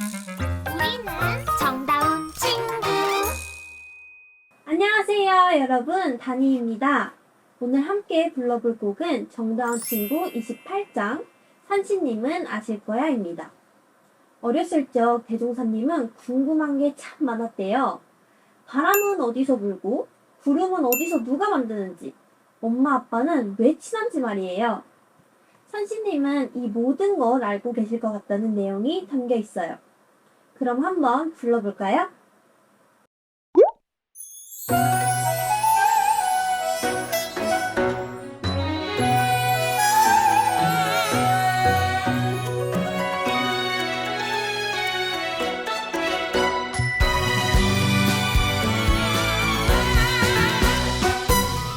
우리는 정다운 친구. 안녕하세요, 여러분. 다니입니다. 오늘 함께 불러볼 곡은 정다운 친구 28장 산신님은 아실 거야입니다. 어렸을 적 대종사님은 궁금한 게 참 많았대요. 바람은 어디서 불고 구름은 어디서 누가 만드는지 엄마 아빠는 왜 친한지 말이에요. 산신님은 이 모든 걸 알고 계실 것 같다는 내용이 담겨 있어요. 그럼 한번 불러볼까요?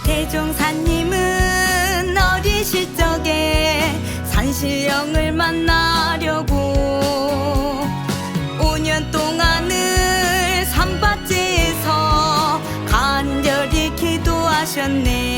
대종사님은 어리실 적에 산신령을 만나 기도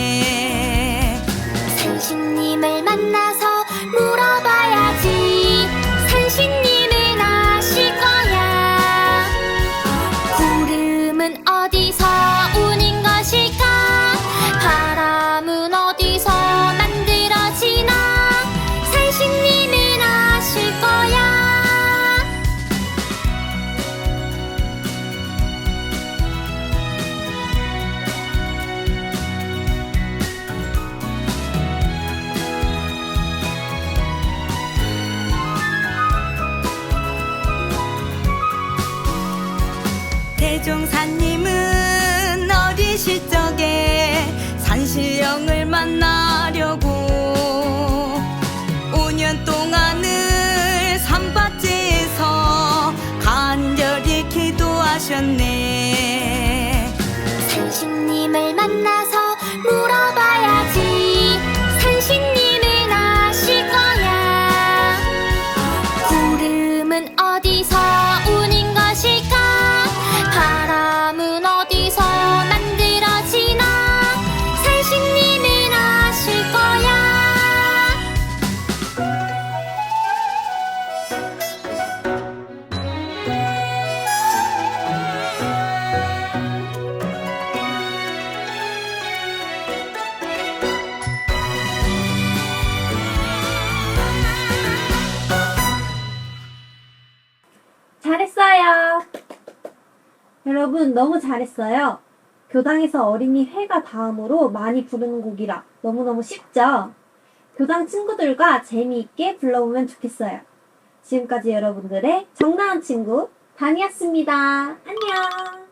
대종사님은 어리실 적에 산신령을 만나려고 5년 동안을 산밭지에서 간절히 기도하셨네. 산신님을 만나서 여러분 너무 잘했어요. 교당에서 어린이 회가 다음으로 많이 부르는 곡이라 너무너무 쉽죠? 교당 친구들과 재미있게 불러보면 좋겠어요. 지금까지 여러분들의 정다운 친구 다니였습니다. 안녕.